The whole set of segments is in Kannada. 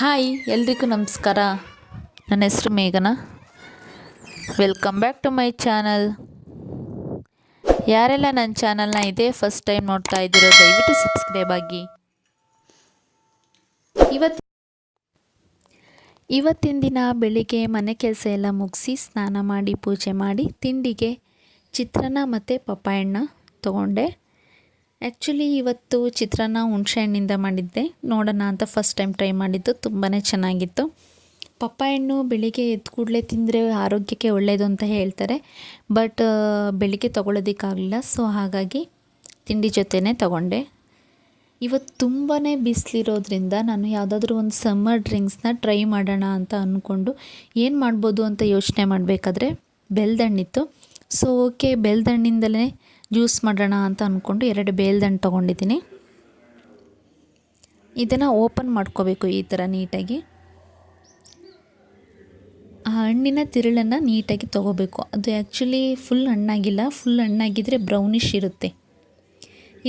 ಹಾಯ್, ಎಲ್ರಿಗೂ ನಮಸ್ಕಾರ. ನನ್ನ ಹೆಸರು ಮೇಘನ. Welcome back to my channel ಯಾರೆಲ್ಲ ನನ್ನ ಚಾನಲ್ನ ಇದೇ ಫಸ್ಟ್ ಟೈಮ್ ನೋಡ್ತಾ ಇದ್ದೀರೋ, ದಯವಿಟ್ಟು ಸಬ್ಸ್ಕ್ರೈಬ್ ಆಗಿ. ಇವತ್ತು ಇವತ್ತಿನ ದಿನ ಬೆಳಿಗ್ಗೆ ಮನೆ ಕೆಲಸ ಎಲ್ಲ ಮುಗಿಸಿ ಸ್ನಾನ ಮಾಡಿ ಪೂಜೆ ಮಾಡಿ, ತಿಂಡಿಗೆ ಚಿತ್ರಾನ್ನ ಮತ್ತು ಪಪ್ಪಾಯಣ್ಣ ತೊಗೊಂಡೆ. ಆ್ಯಕ್ಚುಲಿ ಇವತ್ತು ಚಿತ್ರಾನ್ನ ಹುಣಸೆಹಣ್ಣಿಂದ ಮಾಡಿದ್ದೆ. ನೋಡೋಣ ಅಂತ ಫಸ್ಟ್ ಟೈಮ್ ಟ್ರೈ ಮಾಡಿದ್ದು. ತುಂಬಾ ಚೆನ್ನಾಗಿತ್ತು. ಪಪ್ಪಾಯಣ್ಣು ಬೆಳಿಗ್ಗೆ ಎದ್ದ ಕೂಡಲೇ ತಿಂದರೆ ಆರೋಗ್ಯಕ್ಕೆ ಒಳ್ಳೆಯದು ಅಂತ ಹೇಳ್ತಾರೆ. ಬಟ್ ಬೆಳಿಗ್ಗೆ ತೊಗೊಳೋದಕ್ಕಾಗಲಿಲ್ಲ. ಸೊ ಹಾಗಾಗಿ ತಿಂಡಿ ಜೊತೆನೇ ತಗೊಂಡೆ. ಇವತ್ತು ತುಂಬಾ ಬಿಸಿಲಿರೋದ್ರಿಂದ ನಾನು ಯಾವುದಾದ್ರೂ ಒಂದು ಸಮ್ಮರ್ ಡ್ರಿಂಕ್ಸ್ನ ಟ್ರೈ ಮಾಡೋಣ ಅಂತ ಅಂದ್ಕೊಂಡು ಏನು ಮಾಡ್ಬೋದು ಅಂತ ಯೋಚನೆ ಮಾಡಬೇಕಾದ್ರೆ ಬೆಲ್ದಣ್ಣಿತ್ತು ಸೊ ಓಕೆ ಬೆಲ್ದಣ್ಣಿಂದಲೇ ಜ್ಯೂಸ್ ಮಾಡೋಣ ಅಂತ ಅಂದ್ಕೊಂಡು ಎರಡು ಬೇಲ್ದಣ್ಣು ತೊಗೊಂಡಿದ್ದೀನಿ. ಇದನ್ನು ಓಪನ್ ಮಾಡ್ಕೋಬೇಕು ಈ ಥರ ನೀಟಾಗಿ. ಆ ಹಣ್ಣಿನ ತಿರುಳನ್ನು ನೀಟಾಗಿ ತೊಗೋಬೇಕು. ಅದು ಆ್ಯಕ್ಚುಲಿ ಫುಲ್ ಹಣ್ಣಾಗಿಲ್ಲ, ಫುಲ್ ಹಣ್ಣಾಗಿದ್ದರೆ ಬ್ರೌನಿಷ್ ಇರುತ್ತೆ.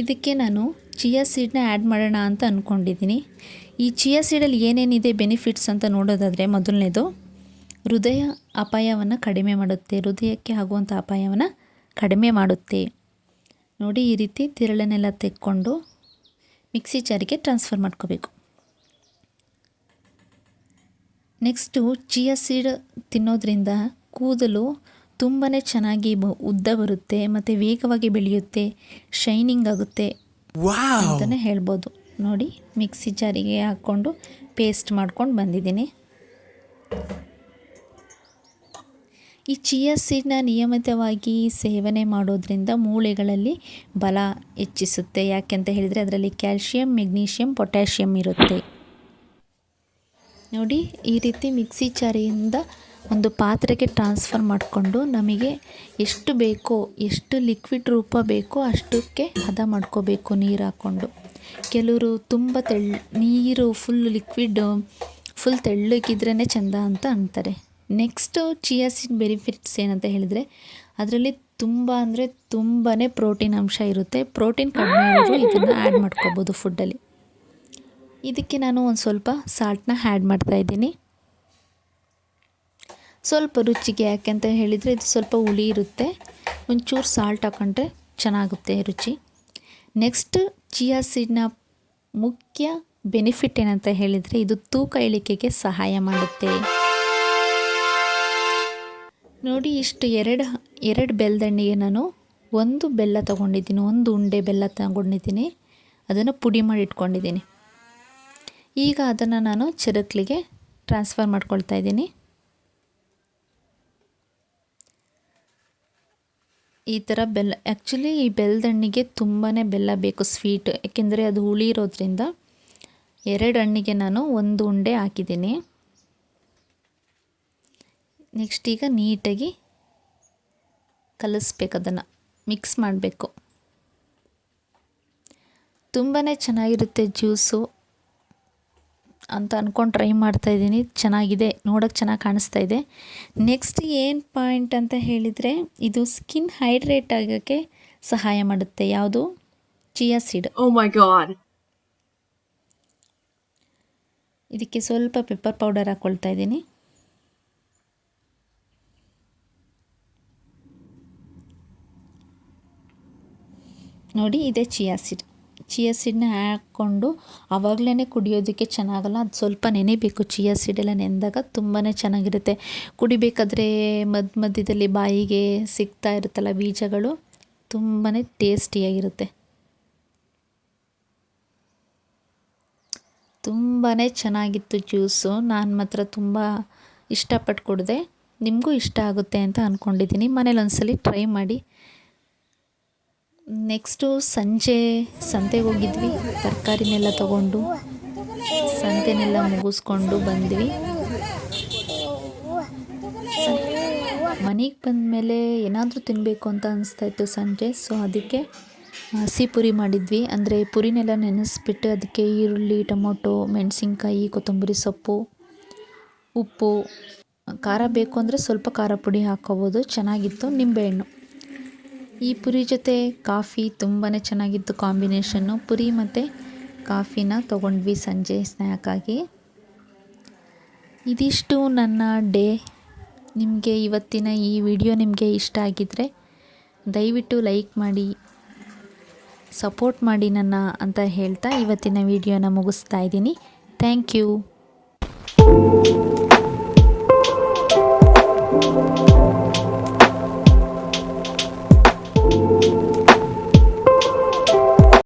ಇದಕ್ಕೆ ನಾನು ಚಿಯಾ ಸೀಡ್ನ ಆ್ಯಡ್ ಮಾಡೋಣ ಅಂತ ಅಂದ್ಕೊಂಡಿದ್ದೀನಿ ಈ ಚಿಯಾ ಸೀಡಲ್ಲಿ ಏನೇನಿದೆ ಬೆನಿಫಿಟ್ಸ್ ಅಂತ ನೋಡೋದಾದರೆ ಮೊದಲನೇದು, ಹೃದಯ ಅಪಾಯವನ್ನು ಕಡಿಮೆ ಮಾಡುತ್ತೆ. ಹೃದಯಕ್ಕೆ ಆಗುವಂಥ ಅಪಾಯವನ್ನು ಕಡಿಮೆ ಮಾಡುತ್ತೆ. ನೋಡಿ ಈ ರೀತಿ ತಿರಳನ್ನೆಲ್ಲ ತೆಕ್ಕೊಂಡು ಮಿಕ್ಸಿ ಜಾರಿಗೆ ಟ್ರಾನ್ಸ್ಫರ್ ಮಾಡ್ಕೋಬೇಕು. ನೆಕ್ಸ್ಟು ಚಿಯಾ ಸೀಡ್ ತಿನ್ನೋದ್ರಿಂದ ಕೂದಲು ತುಂಬಾ ಚೆನ್ನಾಗಿ ಬ ಉದ್ದ ಬರುತ್ತೆ ಮತ್ತು ವೇಗವಾಗಿ ಬೆಳೆಯುತ್ತೆ ಶೈನಿಂಗ್ ಆಗುತ್ತೆ ಅಂತಲೇ ಹೇಳ್ಬೋದು. ನೋಡಿ ಮಿಕ್ಸಿ ಜಾರಿಗೆ ಹಾಕ್ಕೊಂಡು ಪೇಸ್ಟ್ ಮಾಡ್ಕೊಂಡು ಬಂದಿದ್ದೀನಿ. ಈ ಚಿಯಾ ಸೀಡ್ನ ನಿಯಮಿತವಾಗಿ ಸೇವನೆ ಮಾಡೋದ್ರಿಂದ ಮೂಳೆಗಳಲ್ಲಿ ಬಲ ಹೆಚ್ಚಿಸುತ್ತೆ. ಯಾಕೆಂತ ಹೇಳಿದರೆ ಅದರಲ್ಲಿ ಕ್ಯಾಲ್ಶಿಯಂ, ಮೆಗ್ನೀಷಿಯಂ, ಪೊಟ್ಯಾಷಿಯಂ ಇರುತ್ತೆ. ನೋಡಿ, ಈ ರೀತಿ ಮಿಕ್ಸಿ ಚಾರಿಯಿಂದ ಒಂದು ಪಾತ್ರೆಗೆ ಟ್ರಾನ್ಸ್ಫರ್ ಮಾಡಿಕೊಂಡು ನಮಗೆ ಎಷ್ಟು ಬೇಕೋ, ಎಷ್ಟು ಲಿಕ್ವಿಡ್ ರೂಪ ಬೇಕೋ ಅಷ್ಟಕ್ಕೆ ಹದ ಮಾಡ್ಕೋಬೇಕು ನೀರು ಹಾಕ್ಕೊಂಡು. ಕೆಲವರು ತುಂಬ ತೆಳ್ ನೀರು ಫುಲ್ ಲಿಕ್ವಿಡ್, ಫುಲ್ ತೆಳ್ಳಗಿದ್ರೇ ಚೆಂದ ಅಂತ ಅಂತಾರೆ. ನೆಕ್ಸ್ಟು ಚಿಯಾ ಬೆನಿಫಿಟ್ಸ್ ಏನಂತ ಹೇಳಿದರೆ, ಅದರಲ್ಲಿ ತುಂಬ ಅಂದರೆ ತುಂಬಾ ಪ್ರೋಟೀನ್ ಅಂಶ ಇರುತ್ತೆ. ಪ್ರೋಟೀನ್ ಕಡಿಮೆ ಇರೋರು ಇದನ್ನು ಆ್ಯಡ್ ಮಾಡ್ಕೋಬೋದು ಫುಡ್ಡಲ್ಲಿ. ಇದಕ್ಕೆ ನಾನು ಒಂದು ಸ್ವಲ್ಪ ಸಾಲ್ಟನ್ನ ಆ್ಯಡ್ ಮಾಡ್ತಾಯಿದ್ದೀನಿ ಸ್ವಲ್ಪ ರುಚಿಗೆ ಯಾಕೆಂತ ಹೇಳಿದರೆ, ಇದು ಸ್ವಲ್ಪ ಹುಳಿ ಇರುತ್ತೆ. ಒಂಚೂರು ಸಾಲ್ಟ್ ಹಾಕೊಂಡ್ರೆ ಚೆನ್ನಾಗುತ್ತೆ ರುಚಿ. ನೆಕ್ಸ್ಟ್ ಚಿಯಾ ಸೀಡ್ನ ಮುಖ್ಯ ಬೆನಿಫಿಟ್ ಏನಂತ ಹೇಳಿದರೆ, ಇದು ತೂಕ ಇಳಿಕೆಗೆ ಸಹಾಯ ಮಾಡುತ್ತೆ. ನೋಡಿ ಇಷ್ಟು ಎರಡು ಎರಡು ಬೆಲ್ಲದಣ್ಣಿಗೆ ನಾನು ಒಂದು ಬೆಲ್ಲ ತೊಗೊಂಡಿದ್ದೀನಿ, ಒಂದು ಉಂಡೆ ಬೆಲ್ಲ ತಗೊಂಡಿದ್ದೀನಿ. ಅದನ್ನು ಪುಡಿ ಮಾಡಿ ಇಟ್ಕೊಂಡಿದ್ದೀನಿ. ಈಗ ಅದನ್ನು ನಾನು ಚಿರಕ್ಲಿಗೆ ಟ್ರಾನ್ಸ್ಫರ್ ಮಾಡ್ಕೊಳ್ತಾ ಇದ್ದೀನಿ. ಈ ಥರ ಬೆಲ್ಲ ಆ್ಯಕ್ಚುಲಿ ಈ ಬೆಲ್ಲದಣ್ಣಿಗೆ ತುಂಬಾ ಬೆಲ್ಲ ಬೇಕು ಸ್ವೀಟ್ ಯಾಕೆಂದರೆ ಅದು ಹುಳಿ ಇರೋದ್ರಿಂದ ಎರಡು ಹಣ್ಣಿಗೆ ನಾನು ಒಂದು ಉಂಡೆ ಹಾಕಿದ್ದೀನಿ. ನೆಕ್ಸ್ಟ್ ಈಗ ನೀಟಾಗಿ ಕಲಿಸ್ಬೇಕು ಅದನ್ನು. ಮಿಕ್ಸ್ ಮಾಡಬೇಕು. ತುಂಬಾ ಚೆನ್ನಾಗಿರುತ್ತೆ ಜ್ಯೂಸು ಅಂತ ಅಂದ್ಕೊಂಡು ಟ್ರೈ ಮಾಡ್ತಾಯಿದ್ದೀನಿ ಚೆನ್ನಾಗಿದೆ. ನೋಡೋಕ್ಕೆ ಚೆನ್ನಾಗಿ ಕಾಣಿಸ್ತಾ ಇದೆ. ನೆಕ್ಸ್ಟ್ ಏನು ಪಾಯಿಂಟ್ ಅಂತ ಹೇಳಿದರೆ ಇದು ಸ್ಕಿನ್ ಹೈಡ್ರೇಟ್ ಆಗೋಕ್ಕೆ ಸಹಾಯ ಮಾಡುತ್ತೆ. ಯಾವುದು? Chia seed Oh. ಇದಕ್ಕೆ ಸ್ವಲ್ಪ ಪೆಪ್ಪರ್ ಪೌಡರ್ ಹಾಕ್ಕೊಳ್ತಾ ಇದ್ದೀನಿ. ನೋಡಿ, ಇದೆ ಚಿಯಾ ಸೀಡ್. ಚಿಯಾ ಸೀಡ್ನ ಹಾಕ್ಕೊಂಡು ಆವಾಗಲೇ ಕುಡಿಯೋದಕ್ಕೆ ಚೆನ್ನಾಗಲ್ಲ, ಅದು ಸ್ವಲ್ಪ ನೆನೆಬೇಕು ಚಿಯಾ ಸೀಡೆಲ್ಲ ನೆನೆದಾಗ ತುಂಬಾ ಚೆನ್ನಾಗಿರುತ್ತೆ. ಕುಡಿಬೇಕಾದ್ರೆ ಮಧ್ಯ ಮಧ್ಯದಲ್ಲಿ ಬಾಯಿಗೆ ಸಿಗ್ತಾ ಇರುತ್ತಲ್ಲ ಬೀಜಗಳು ತುಂಬಾ ಟೇಸ್ಟಿಯಾಗಿರುತ್ತೆ. ತುಂಬಾ ಚೆನ್ನಾಗಿತ್ತು ಜ್ಯೂಸು. ನಾನು ಮಾತ್ರ ತುಂಬ ಇಷ್ಟಪಟ್ಟು ಕುಡಿದೆ ನಿಮಗೂ ಇಷ್ಟ ಆಗುತ್ತೆ ಅಂತ ಅಂದ್ಕೊಂಡಿದ್ದೀನಿ ಮನೇಲಿ ಒಂದ್ಸಲಿ ಟ್ರೈ ಮಾಡಿ. ನೆಕ್ಸ್ಟು ಸಂಜೆ ಸಂತೆಗೆ ಹೋಗಿದ್ವಿ. ತರಕಾರಿನೆಲ್ಲ ತಗೊಂಡು ಸಂತೆನೆಲ್ಲ ಮುಗಿಸ್ಕೊಂಡು ಬಂದ್ವಿ. ಮನೆಗೆ ಬಂದಮೇಲೆ ಏನಾದರೂ ತಿನ್ನಬೇಕು ಅಂತ ಅನಿಸ್ತಾಯಿತ್ತು ಸಂಜೆ. ಸೊ ಅದಕ್ಕೆ ಹಸಿ ಪುರಿ ಮಾಡಿದ್ವಿ. ಅಂದರೆ ಪುರಿನೆಲ್ಲ ನೆನೆಸ್ಬಿಟ್ಟು ಅದಕ್ಕೆ ಈರುಳ್ಳಿ, ಟೊಮೊಟೊ, ಮೆಣಸಿನ್ಕಾಯಿ, ಕೊತ್ತಂಬರಿ ಸೊಪ್ಪು, ಉಪ್ಪು, ಖಾರ ಬೇಕು ಅಂದರೆ ಸ್ವಲ್ಪ ಖಾರ ಪುಡಿ ಹಾಕ್ಕೋಬೋದು. ಚೆನ್ನಾಗಿತ್ತು ನಿಂಬೆಹಣ್ಣು ಈ ಪುರಿ ಜೊತೆ ಕಾಫಿ ತುಂಬಾ ಚೆನ್ನಾಗಿತ್ತು ಕಾಂಬಿನೇಷನ್ನು. ಪುರಿ ಮತ್ತು ಕಾಫಿನ ತೊಗೊಂಡ್ವಿ ಸಂಜೆ ಸ್ನ್ಯಾಕಾಗಿ. ಇದಿಷ್ಟು ನನ್ನ ಡೇ. ನಿಮಗೆ ಇವತ್ತಿನ ಈ ವಿಡಿಯೋ ನಿಮಗೆ ಇಷ್ಟ ಆಗಿದ್ದರೆ ದಯವಿಟ್ಟು ಲೈಕ್ ಮಾಡಿ, ಸಪೋರ್ಟ್ ಮಾಡಿ ನನ್ನ ಅಂತ ಹೇಳ್ತಾ ಇವತ್ತಿನ ವಿಡಿಯೋನ ಮುಗಿಸ್ತಾ ಇದ್ದೀನಿ. Thank you.